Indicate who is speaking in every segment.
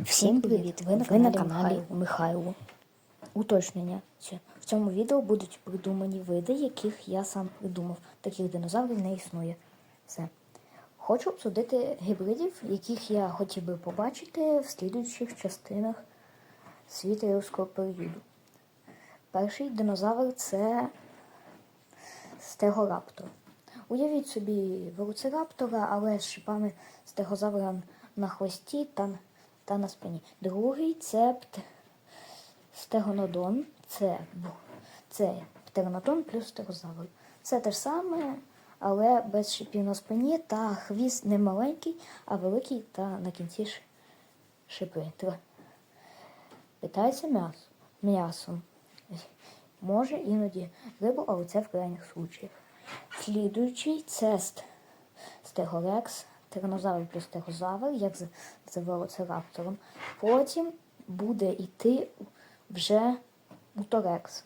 Speaker 1: Всім привіт! Ви на каналі, Михайло. Михайло. Уточнення. В цьому відео будуть придумані види, яких я сам придумав. Таких динозаврів не існує. Все. Хочу обсудити гібридів, яких я хотів би побачити в слідуючих частинах світу юрського періоду. Перший динозавр це стегораптор. Уявіть собі велоцираптора, але з шипами стегозавра на хвості та, та на спині. Другий це стегонодон, це, це птеранодон плюс стегозавр. Це те ж саме, але без шипів на спині та хвіст не маленький, а великий та на кінці шипи. Питається м'ясо. м'ясом. Може іноді рибу, але це в крайніх случаях. Слідуючий це ст- стегорекс, тиранозавр плюс стегозавр, як з, велоцираптором. Потім буде йти вже уторекс.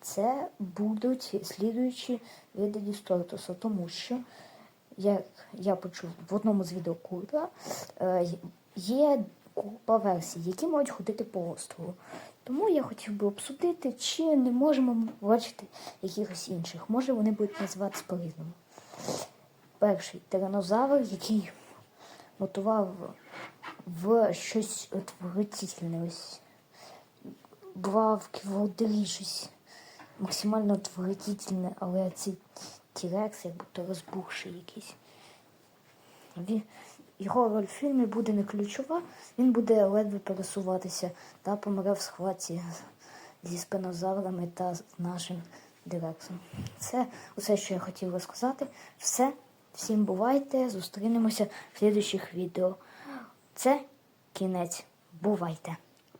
Speaker 1: Це будуть слідуючі види дістортуса, тому що, як я почув в одному з відео Курта, е, є купа версій, які можуть ходити по острову. Тому я хотів би обсудити, чи не можемо бачити якихось інших. Може вони будуть називатися по-різному. Перший тиранозавр, який мотував в щось отвратительне. Ось бував квадрі щось максимально отвратительне, але цей тірекс як будто розбухший якийсь. Його роль в фільмі буде не ключова, він буде ледве пересуватися та помре в схватці зі спинозаврами та з нашим дирексом. Це усе, що я хотів розказати. Все. Всім бувайте, зустрінемося в слідуючих відео. Це кінець. Бувайте!